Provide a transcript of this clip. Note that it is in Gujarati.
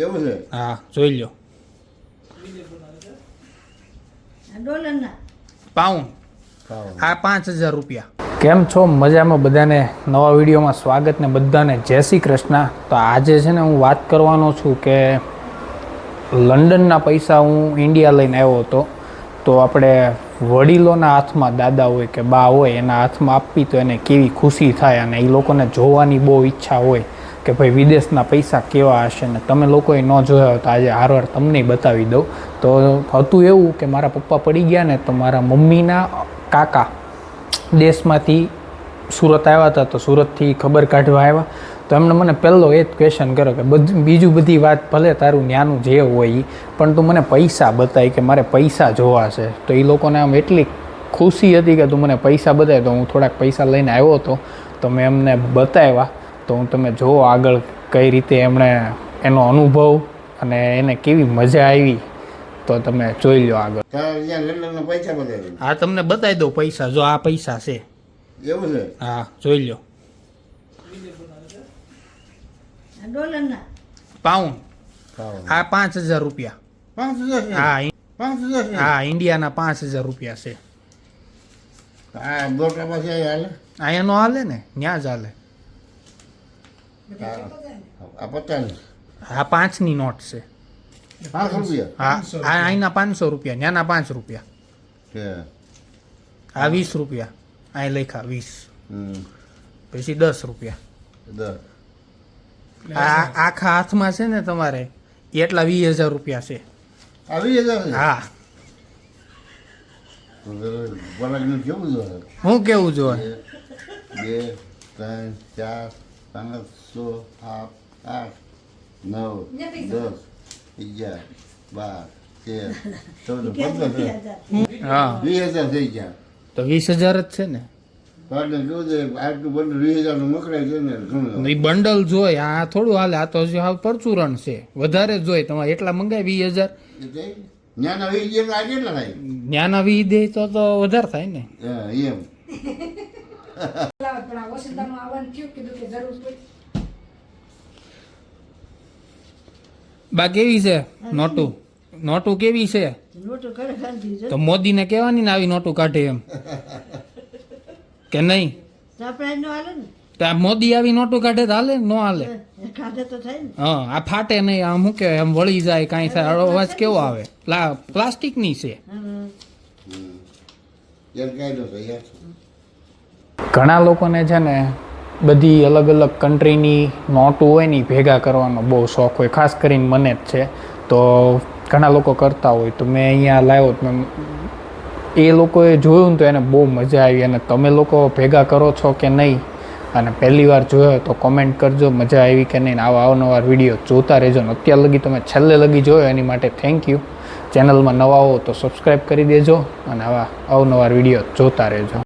એવું છે? હા જોઈ લો ડોલરના. પાઉન્ડ. આ પાંચ હજાર રૂપિયા. કેમ છો? મજામાં બધાને? નવા વિડીયોમાં સ્વાગત ને બધાને જય શ્રી કૃષ્ણ. તો આજે છે ને હું વાત કરવાનો છું કે લંડનના પૈસા હું ઇન્ડિયા લઈને આવ્યો હતો. તો આપણે વડીલોના હાથમાં દાદા હોય કે બા હોય એના હાથમાં આપવી તો એને કેવી ખુશી થાય અને એ લોકોને જોવાની બહુ ઈચ્છા હોય. કે ભાઈ વિદેશના પૈસા કેવા હશે ને તમે લોકોએ ન જોયા હોય તો આજે હારવાર તમને બતાવી દઉં. તો હતું એવું કે મારા પપ્પા પડી ગયા ને તો મારા મમ્મીના કાકા દેશમાંથી સુરત આવ્યા હતા તો સુરતથી ખબર કાઢવા આવ્યા. તો એમને મને પહેલો એ જ ક્વેશ્ચન કર્યો કે બધું, બીજું બધી વાત ભલે તારું ન્યાનું જે હોય પણ તું મને પૈસા બતાવી કે મારે પૈસા જોવા છે. તો એ લોકોને આમ એટલી ખુશી હતી કે તું મને પૈસા બતાવી તો હું થોડાક પૈસા લઈને આવ્યો હતો તો મેં એમને બતાવ્યા. તો હું તમે જુઓ આગળ કઈ રીતે એમણે એનો અનુભવ અને એને કેવી મજા આવી. તો તમે જોઈ લો આગળ. હા તમને બતાવી દઉં પૈસા જો આ પૈસા છે. એવું છે? હા જોઈ લો પાઉન્ડ. આ પાંચ હજાર રૂપિયા. પાંચ હજાર હા પાંચ હજાર હા ઇન્ડિયાના પાંચ હજાર રૂપિયા છે. આ એનો હાલે ને ત્યાં જ હાલે. આ પચાસ. આ પાંચની નોટ છે. પાંચ રૂપિયા? હા આ અહીંના પાંચસો રૂપિયા ત્યાંના પાંચ રૂપિયા. આ વીસ રૂપિયા અહીં લખ્યા વીસ. હમ. પછી દસ રૂપિયા. આ આખા હાથમાં છે ને તમારે એટલા વીસ હજાર રૂપિયા છે. હા. હું કેવું જોવે બે ત્રણ ચાર પાંચ છ સાત આઠ નવ દસ અગિયાર બાર તેર ચૌદ પંદર હા વીસ હજાર થઈ ગયા તો વીસ હજાર જ છે ને બંડલ જોઈ આ થોડું હાલે આ તો હજી હાવ પરચુરણ છે વધારે જોઈએ જોઈ તમારે એટલા મંગાય વીસ હજાર જ્ઞાન વીસ વી દે તો તો વધારે થાય ને એમ પણ આ વસંતમાં આવવાનું થયું કીધું કે જરૂર પડી. બા કેવી છે નોટું? નોટું કેવી છે? તો મોદીને કહેવાની ને આવી નોટું કાઢે એમ. કે નહીં? તો આપણે નો હાલે ને? તો આ મોદી આવી નોટું કાઢે તો હાલે ન? હાલે. ને. હા આ ફાટે નહીં આમ શું કહેવાય એમ વળી જાય કાંઈ થાય. અવાજ કેવો આવે? પ્લા પ્લાસ્ટિકની છે હમ. યાર કાંઈ ન થાય યાર ઘણા લોકોને છે ને બધી અલગ અલગ કન્ટ્રીની નોટો હોય ને ભેગા કરવાનો બહુ શોખ હોય. ખાસ કરીને મને જ છે. તો ઘણા લોકો કરતા હોય. તો મેં અહીંયા લાવ્યો મેં એ લોકોએ જોયું ને તો એને બહુ મજા આવી અને તમે લોકો ભેગા કરો છો કે નહીં? અને પહેલી વાર જોયો તો કોમેન્ટ કરજો. મજા આવી કે નહીં? આવા અવનવાર વીડિયો જોતા રહેજો ને અત્યાર લગી તમે છેલ્લે લગી જોયો એની માટે થેન્ક યુ ચેનલમાં નવા હો તો સબસ્ક્રાઈબ કરી દેજો અને આવા અવનવાર વીડિયો જોતા રહેજો.